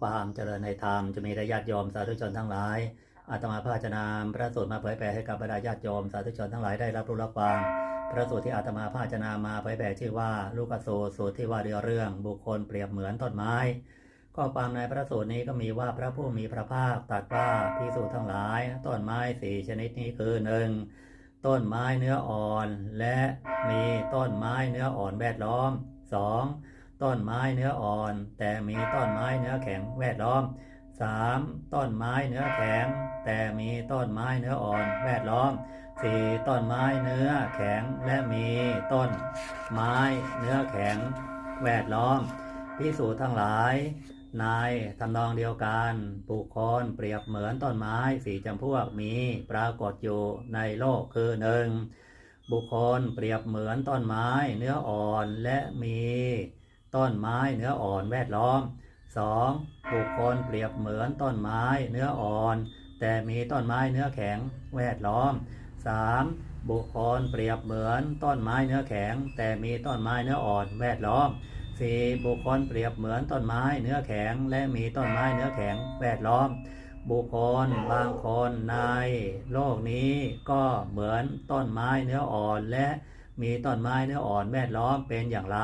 ความเจริญในธรรมจะมีญาติโยมสาธุชนทั้งหลายอาตมาพระจะนำพระสูตรมาเผยแผ่ให้กับบรรดาญาติโยมสาธุชนทั้งหลายได้รับรู้รับฟังพระสูตรที่อาตมาพระจะนำมาเผยแผ่ชื่อว่าลูกสูตรสูตรที่ว่าด้วยเรื่องบุคคลเปรียบเหมือนต้นไม้ข้อความในพระสูตรนี้ก็มีว่าพระผู้มีพระภาคตรัสว่าพิสูจน์ทั้งหลายต้นไม้สี่ชนิดนี้คือหนึ่งต้นไม้เนื้ออ่อน และมีต้นไม้เนื้ออ่อนแวดล้อม 2. ต้นไม้เนื้ออ่อน แต่มีต้นไม้เนื้อแข็งแวดล้อม 3. ต้นไม้เนื้อแข็ง แต่มีต้นไม้เนื้ออ่อนแวดล้อม 4. ต้นไม้เนื้อแข็งและมีต้นไม้เนื้อแข็งแวดล้อมพิสูจน์ทั้งหลายนายทำนองเดียวกันบุคคลเปรียบเหมือนต้นไม้สี่จำพวกมีปรากฏอยู่ในโลกคือหนึ่งบุคคลเปรียบเหมือนต้นไม้เนื้ออ่อนและมี ต้นไม้เนื้ออ่อนแวดล้อม 2. บุคคลเปรียบเหมือนต้นไม้เนื้ออ่อน แต่มีต้นไม้เนื้อแข็งแวดล้อม 3. บุคคลเปรียบเหมือนต้นไม้เนื้อแข็ง แต่มีต้นไม้เนื้ออ่อนแวดล้อมสี่บุคคลเปรียบเหมือนต้นไม้เนื้อแข็ง และมีต้นไม้เนื้อแข็งแวดล้อม บุคคลบางคนในโลกนี้ก็เหมือนต้นไม้เนื้ออ่อนและมีต้นไม้เนื้ออ่อนแวดล้อมเป็นอย่างไร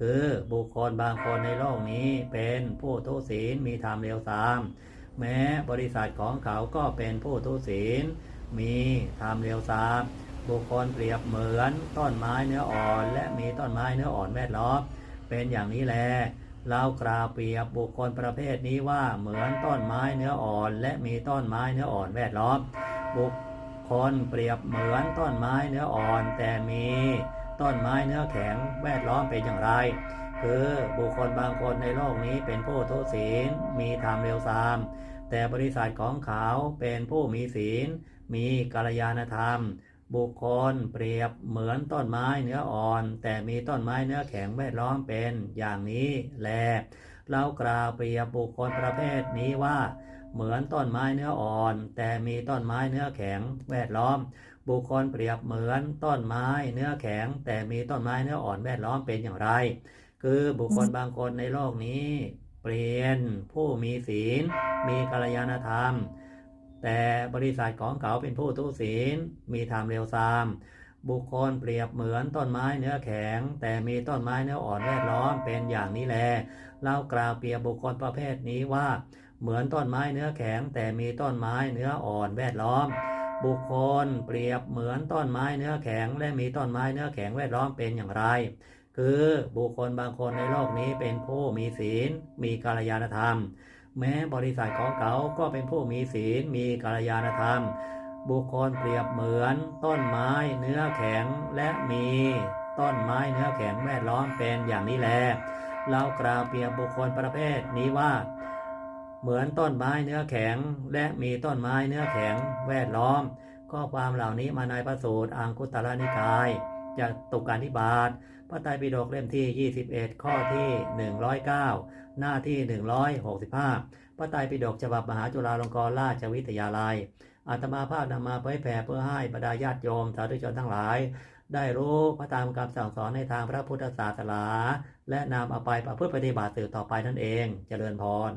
คือบุคคลบางคนในโลกนี้เป็นผู้ทุศีลมีธรรมเร็วตาม แม้บริษัทของเขาก็เป็นผู้ทุศีล มีธรรมเร็วตาม บุคคลเปรียบเหมือนต้นไม้เนื้ออ่อน และมีต้นไม้เนื้ออ่อนแวดล้อมเป็นอย่างนี้แลเรากล่าวเปรียบบุคคลประเภทนี้ว่าเหมือนต้นไม้เนื้ออ่อน และมีต้นไม้เนื้ออ่อนแวดล้อมบุคคลเปรียบเหมือนต้นไม้เนื้ออ่อนแต่มี ต้นไม้เนื้อแข็งแวดล้อมเป็นอย่างไร คือบุคคลบางคนในโลกนี้เป็นผู้ทุศีลมีธรรมเร็วซาม แต่บริษัทของเขาเป็นผู้มีศีล มีกัลยาณธรรม บุคคลเปรียบเหมือนต้นไม้เนื้ออ่อน แต่มีต้นไม้เนื้อแข็งแวดล้อมเป็นอย่างนี้แลเรากล่าวเปรียบบุคคลประเภทนี้ว่า เหมือนต้นไม้เนื้ออ่อน แต่มีต้นไม้เนื้อแข็งแวดล้อม บุคคลเปรียบเหมือนต้นไม้เนื้อแข็ง แต่มีต้นไม้เนื้ออ่อนแวดล้อมเป็นอย่างไร คือบุคคลบางคนในโลกนี้ เปลี่ยนผู้มีศีล มีกัลยาณธรรม แต่บริษัทของเขาเป็นผู้ทุศีล มีธรรมเร็วซามบุคคลเปรียบเหมือนต้นไม้เนื้อแข็ง แต่มีต้นไม้เนื้ออ่อนแวดล้อมเป็นอย่างนี้แลเรากล่าวเปรียบบุคคลประเภทนี้ว่า เหมือนต้นไม้เนื้อแข็ง แต่มีต้นไม้เนื้ออ่อนแวดล้อม บุคคลเปรียบเหมือนต้นไม้เนื้อแข็ง และมีต้นไม้เนื้อแข็งแวดล้อมเป็นอย่างไร คือบุคคลบางคนในโลกนี้เป็นผู้มีศีล มีกัลยาณธรรม แม้บริษัทของเขาก็เป็นผู้มีศีล มีกัลยาณธรรม บุคคลเปรียบเหมือนต้นไม้เนื้อแข็งและมีต้นไม้เนื้อแข็งแวดล้อมเป็นอย่างนี้แลเรากล่าวเปรียบบุคคลประเภทนี้ว่า เหมือนต้นไม้เนื้อแข็ง และมีต้นไม้เนื้อแข็งแวดล้อม ข้อความเหล่านี้มาในพระสูตรอังคุตตรนิกายจะตุการนิบาตพระไตรปิฎกเล่มที่ 21 ข้อที่ 109 หน้าที่ 165 พระไตรปิฎกฉบับมหาจุฬาลงกรณราชวิทยาลัย อาตมาภาพนำมาเผยแผ่เพื่อให้บรรดาญาติโยมสาธุชนทั้งหลาย ได้รู้พระธรรมคำสั่งสอนในทางพระพุทธศาสนาและนำเอาไปประพฤติปฏิบัติสืบต่อไปนั่นเอง เจริญพร